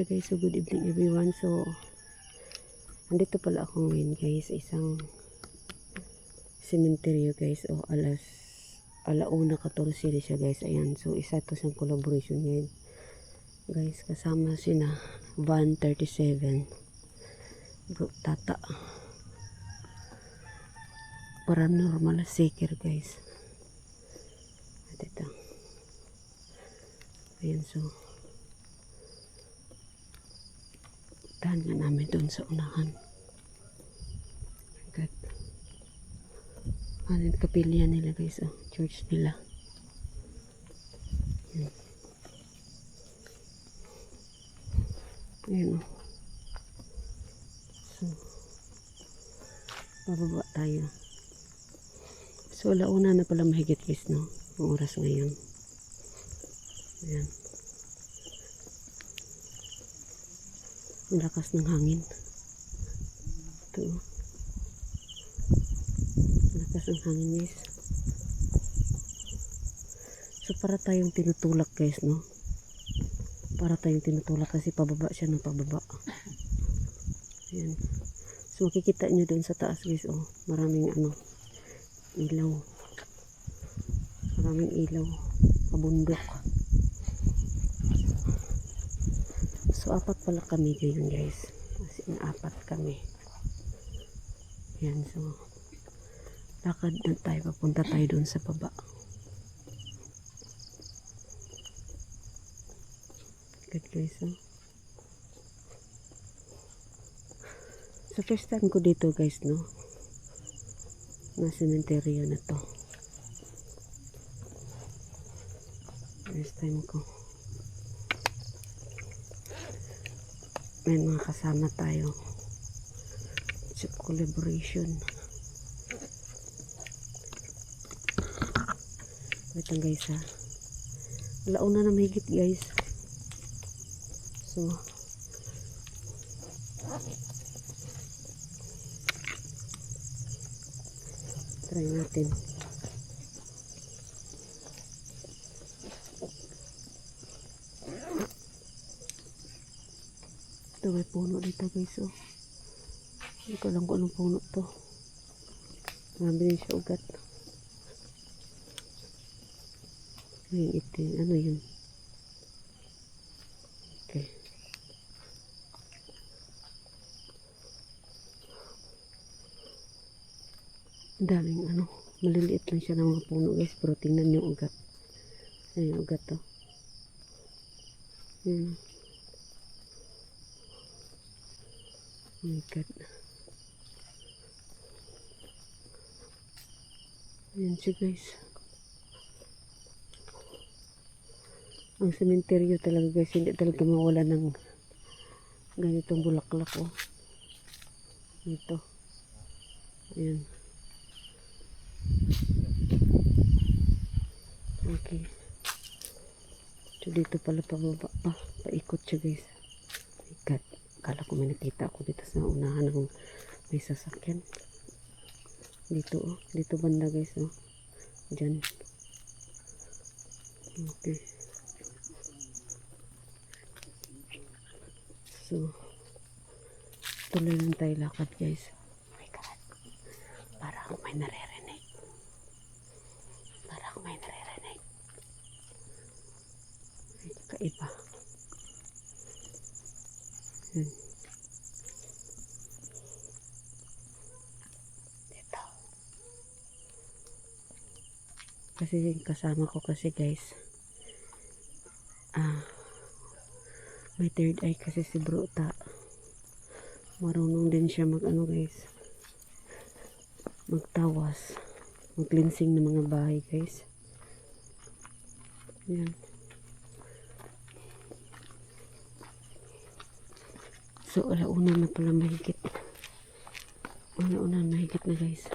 Siya guys. So good evening everyone. So andito pala ako ngayon guys. Isang cementerio guys. O alas alauna 14 na siya guys. Ayan. So isa to siyang collaboration ngayon. Guys kasama sina Van 37. Bro Tata. Paranormal seeker guys. At ito. Ayan so. Tahan nga namin doon sa unahan. God. Ano yung kapilya nila guys, oh. Church nila. Ayan. Ayan, oh. So, bababa tayo. So, launa na pala mahigit guys, no? Ang oras ngayon. Ayan. Lakas ng hangin. Ito. lakas ng hangin guys. So para tayong tinutulak guys no. Para tayong tinutulak kasi pababa siya ng pababa. Ayan. So makikita nyo doon sa taas guys oh. Maraming ano. Ilaw. Maraming ilaw. Kabundok. Apat pala kami ngayon, guys. As in, apat kami. Yan, so, lakad na tayo. Papunta tayo doon sa baba. Good, guys, oh. So, first time ko dito, guys, no? Na cementerio na to. First time ko. May mga kasama tayo. Sa collaboration. Wait lang guys ha. Launa na mahigit guys. So try natin Ito may puno dito guys oh. Hindi ko alam kung anong puno to. Marami din siya ugat. May itim. Ano yun? Okay. Daming ano. Maliliit lang siya ng mga puno guys. Pero tingnan yung ugat. Ayan yung ugat to. Ayan. God. Ayan siya guys. Ang sementeryo talaga guys, hindi talaga mawala ng ganitong bulaklak oh. Ito. Ayan. Okay. So dito pala pababa pa. Paikot siya guys. God. Akala ko may nakita ako dito sa unahan ng may sasakyan. Dito oh. Dito banda guys oh. Diyan. Okay. So, tuloy lang tayo lakad guys. Oh my God. Para akong may naririnig. Para akong may naririnig. Ay, kaiba. Yan. Kasi kasama ko kasi guys. Ah, may third eye kasi si Bruta. Marunong din siya mag ano guys. Magtawas. Mag-cleansing ng mga bahay guys. Yan. So, alauna na pala mahigit. Alauna na mahigit na guys.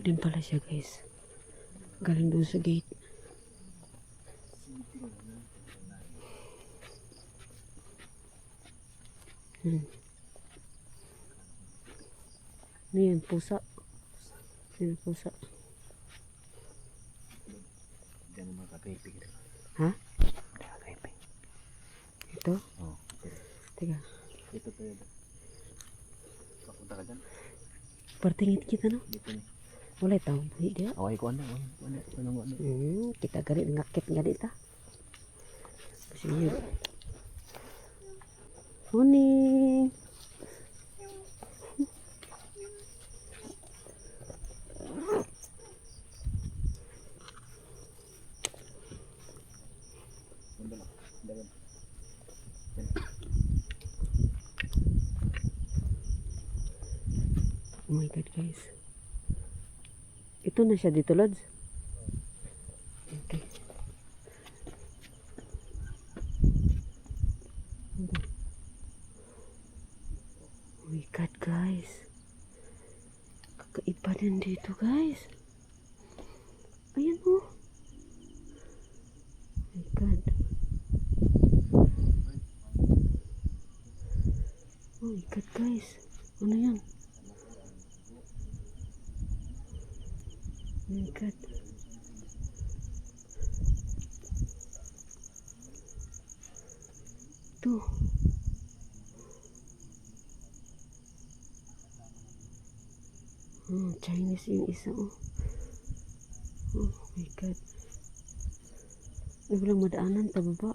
Din pala siya guys. Galing doon sa gate. Hmm. Ano yan? Pusa. Yan pusa. Diyan naman kakayping. Ha? Kakayping. Ito? Oo. Teka. Dito tayo. Papunta ka dyan. Partingit kita no? Dito ni. Wala tao. Buhi dia. Okay ko ano. Ano ano ano. Hmm, kita gari ngakit nga dita. Yun. Morning. Oh my God, guys. Ito na siya dito, Lods. Okay. Oh guys. Kakaiba din dito, guys. Ayan, oh. Oh my God. Oh my God, guys. Ano yan? Oh my God. Ito. Oh, Chinese yung isa, oh. Oh my God. Ay, walang madaanan ta baba.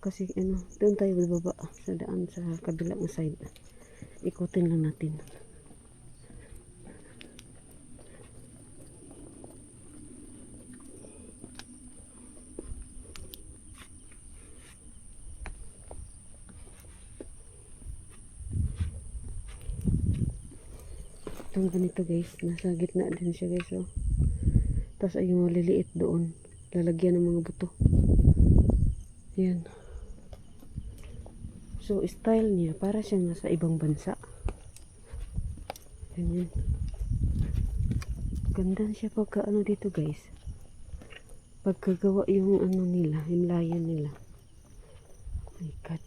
Kasi, ano, doon tayo baba sa daan sa kabilang side. Ikutin lang natin. Itong ganito guys, nasa gitna din siya guys oh. Tapos ay yung maliliit doon, lalagyan ng mga buto. Yan. So style niya para siyang nasa ibang bansa. Ganyan. Ganda siya pagka ano dito guys. Pagkagawa yung ano nila, yung layan nila. Oh my God.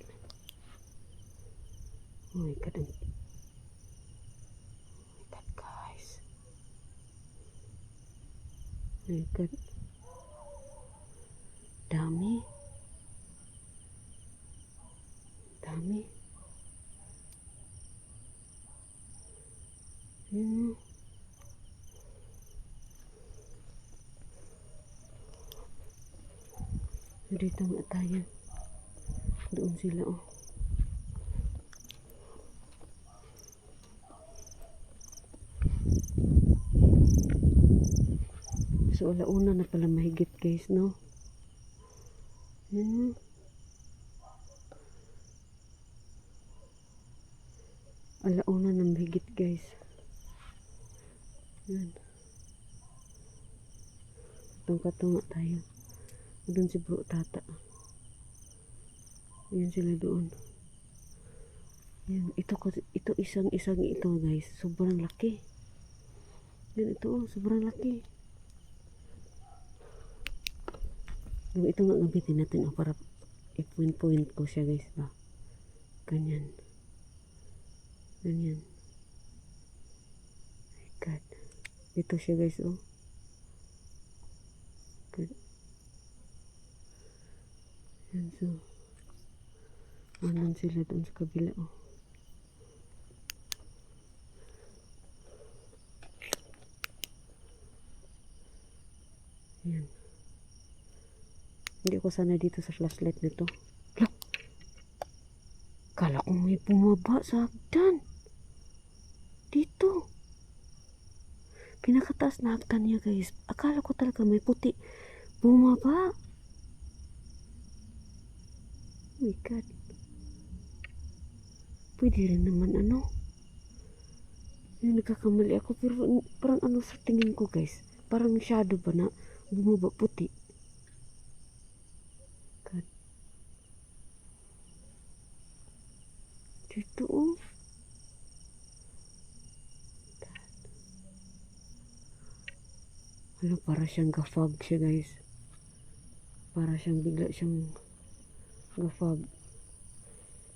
Oh my God. Ang God. Dami. Dami. Oh. Dito nga tayo. Doon sila oh. So, alauna na pala mahigit guys, no? Yan. Alauna na mahigit guys. Yan. Tungka-tunga tayo. Doon si bro tata. Yan sila doon. Yan. Ito, ito isang-isang ito guys. Sobrang laki. Yan ito oh. Sobrang laki. Yung ito nga gamitin natin oh, para i-point-point ko siya guys ba. Ganyan. Ganyan. My God. Ito siya guys oh. Good. Yan so. Anan sila doon sa kabila oh. Yan. Hindi ko sana dito sa flashlight nito. Look! Kala ko may bumaba sa hagdan. Dito. Pinakataas na hagdan niya guys. Akala ko talaga may puti. Bumaba. Oh my God. Pwede rin naman ano. Nagkakamali ako pero parang ano sa tingin ko guys. Parang shadow ba na bumaba puti. Dito oh. Ano, para siyang gafag siya guys. Para siyang bigla siyang gafag.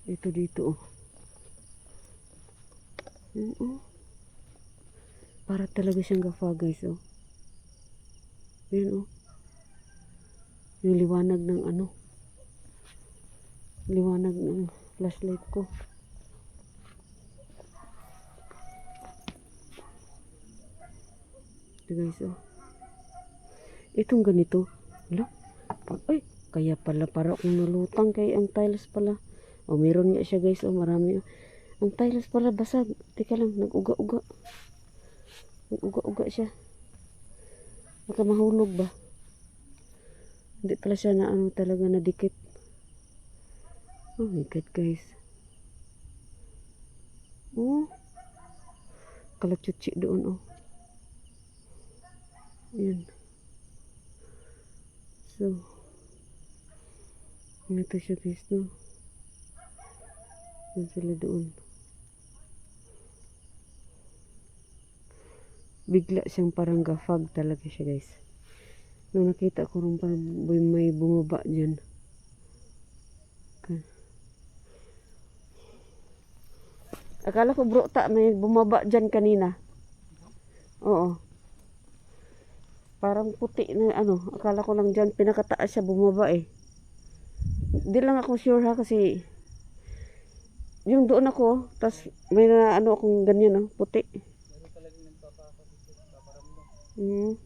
Ito dito oh. Yan, oh. Para talaga siyang gafag guys oh. Yan oh. Yung liwanag ng ano. Liwanag ng flashlight ko. Ito guys oh. Itong ganito. Wala. Ay, kaya pala para akong nalutang kay ang tiles pala. O meron nga siya guys. O marami. oh. Ang tiles pala basag. Teka lang, nag-uga-uga. Nag-uga-uga siya. Baka mahulog ba? Hindi pala siya na ano talaga nadikit. Oh my god guys. Oh. Kalachuchi doon oh. Yan. So. Ito siya guys no. Yan sila doon. Bigla siyang parang gafag talaga siya guys. Nung nakita ko rin parang may bumaba dyan. Okay. Akala ko bro ta may bumaba dyan kanina. Oo. Parang puti na ano. Akala ko lang dyan pinakataas siya bumaba eh. Di lang ako sure ha kasi yung doon ako, tas may na ano akong ganyan no, puti. Mm.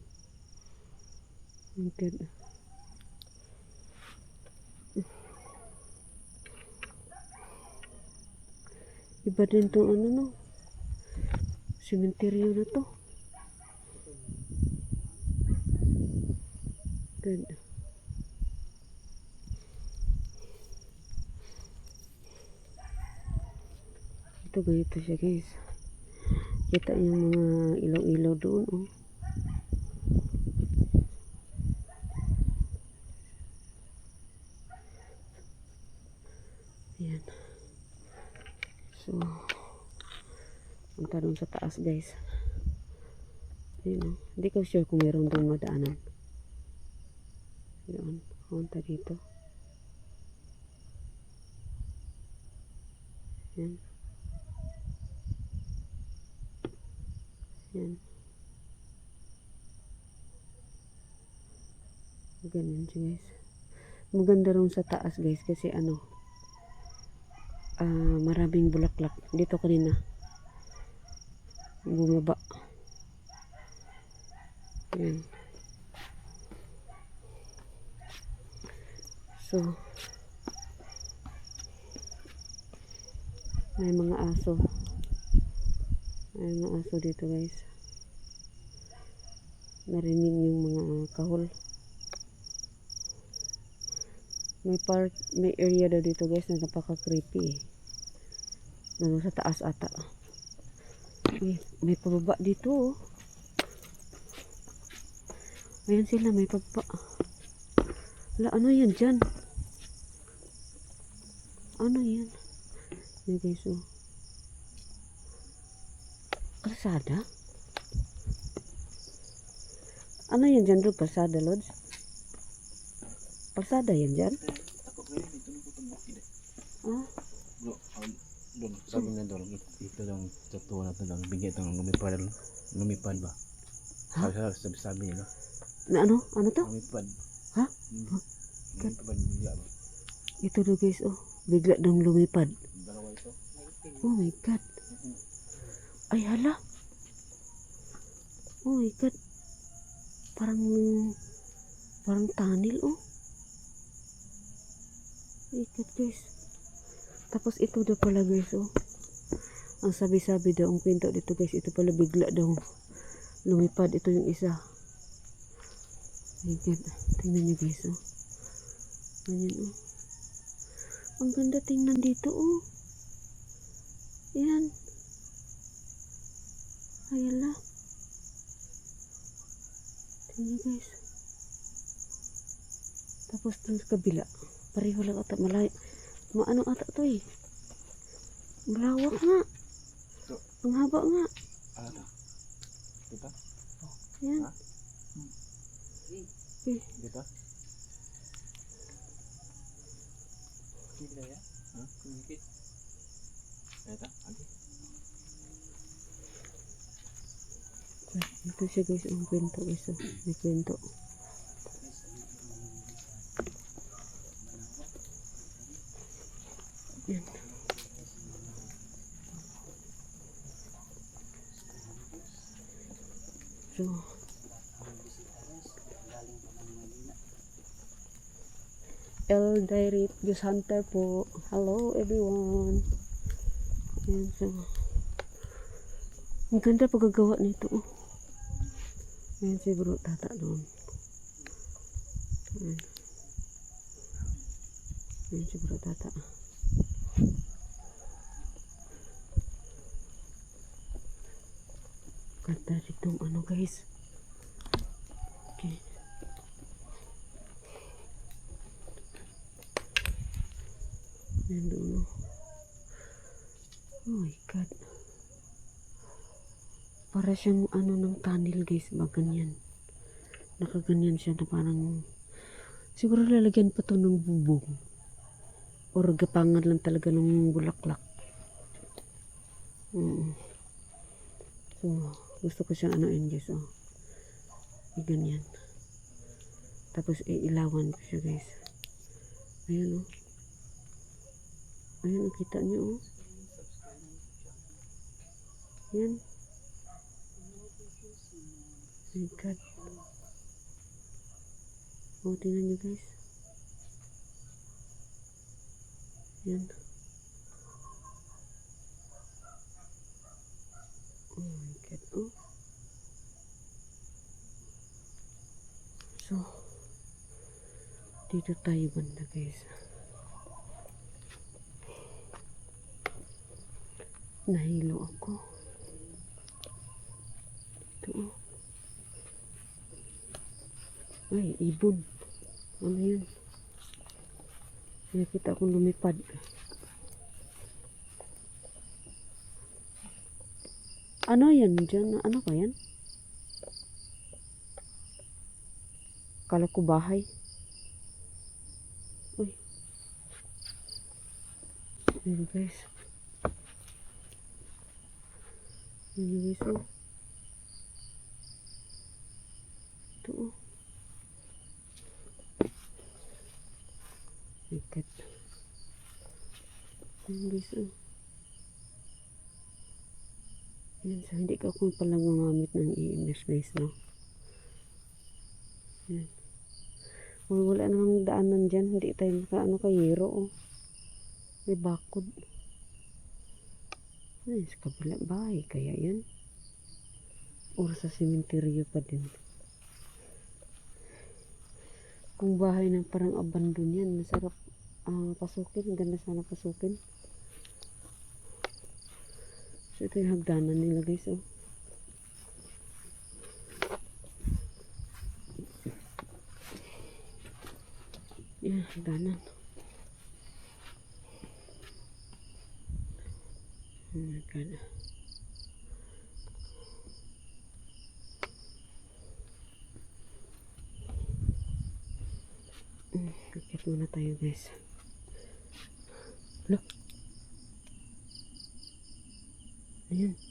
Okay. Iba din tong ano no. Sementeryo na to. Good. Ito ganito siya guys. Kita yung mga ilaw-ilaw doon oh. Ayan. So, punta doon sa taas guys. Ayan oh. Hindi ko sure kung meron doon madaanan. Doon. Punta dito. Ayan. Ayan. Ganun siya guys. Maganda rin sa taas guys kasi ano ah maraming bulaklak dito kanina bumaba yan so may mga aso may mga aso dito guys narinig yung mga kahol may part may area daw dito guys na napaka creepy eh. Ano sa taas ata. May, may pababa dito oh. Ayan sila may pababa. Wala ano yan dyan? Ano yan? Yan guys oh. Kalsada? Ano yan dyan bro? Kalsada Lods? Kalsada yan dyan? Ah, doon, sabi nga doon, ito lang, tatuwa na ito lang, bigyan ito ng lumipad, lumipad ba? Ha? Sabi, sabi, sabi nila, na ano? Ano to? lumipad. Ha? Lumipad bigla ba? Ito do guys oh. Bigla dong lumipad. Oh my god. Ay hala. Oh my god. Parang parang tunnel oh. My god guys. Tapos ito daw pala guys oh. Ang sabi-sabi daw ang pinto dito guys. Ito pala bigla daw lumipad. Ito yung isa. My god. Tingnan niyo guys oh. Ganyan oh. Ang ganda tingnan dito oh. Yan. Ayala. Tingnan guys. Tapos dun sa kabila. Pareho lang ata. Malay. Maano ata to eh. Malawak nga. Ang haba nga. Ano ito? Ito? Yan. Hmm. Eh, Dito? Hindi kaya? Ha? Hindi. Ito? Adi? Ito siya guys, ang kwento guys. Oh. May kwento. Yan. So, El Direct News Hunter po. Hello everyone. Yan, so. Ang ganda paggagawa nito. Ayan si bro tata doon. Ayan. Ayan si bro tata. Ganda ditong ano guys. Ayan doon. oh. My god. Para siyang ano ng tunnel guys, ba ganyan. Nakaganyan siya na parang siguro lalagyan pa to ng bubong. Or gapangan lang talaga ng bulaklak. Mm. So, gusto ko siyang anoin guys, oh. May ganyan. Tapos iilawan ko siya guys. Ayan oh. Ayan, oh, kita niyo oh. Yan. My God. Oh, tingnan nyo guys. Yan. Oh my God. Oh. So, dito tayo banda guys. Nahilo ako. Ito oh. Ay, ibon. Ano yun? Nakita akong lumipad. Ano yan dyan? Ano ba yan? Kala ko bahay. Uy. Ayun guys. Oh. Ito oh. Ikat. Ayun guys oh. Yan, so hindi ka ako pala gumamit ng EMS guys, no? Yan. Uy, wala namang daanan dyan. Hindi tayo maka ano kayero, oh. May bakod. Ay, sa kabila bahay kaya yan. Or sa sementeryo pa din. Kung bahay na parang abandon yan, masarap ah, pasukin. Ang ganda sana pasukin. So, ito yung hagdanan nila guys, oh. Yan, hagdanan. Mm, Akit muna tayo guys. Look. Ayan. Good.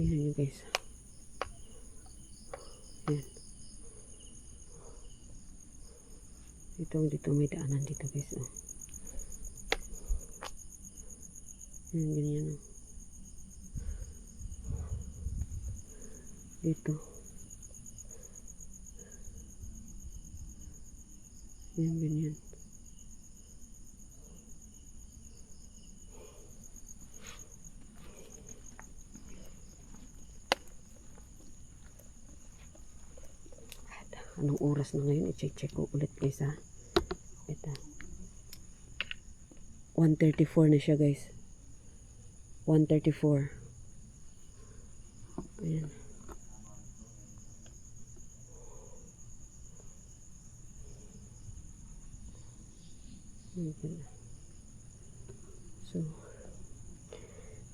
Tingnan nyo guys. Ayan. Dito, dito may daanan dito guys. Oh. Ganyan oh. Dito. Ganyan. Anong oras na ngayon? I-check-check ko ulit guys ha. Ito. 1.34 na siya guys. 134. Ayan. So,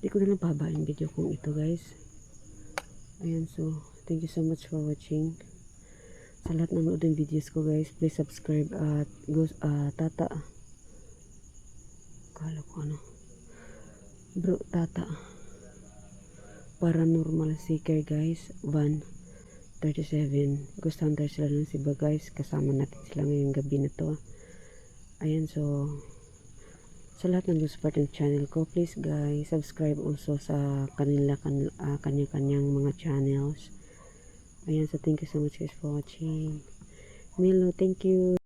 di ko na lang pahaba yung video kong ito guys. Ayan, so, thank you so much for watching. Sa lahat ng nanood ng videos ko guys, please subscribe at go, ah, tata. Kala ko ano. Bro, tata. Paranormal Seeker guys, van 37. Gusto tayo sila ng Siba guys. Kasama natin sila ngayong gabi na to. Ayan, so sa lahat ng part ng channel ko, please guys, subscribe also sa kanila, kan, ah, kanya-kanyang mga channels. Ayan, so thank you so much guys for watching. Milo, thank you.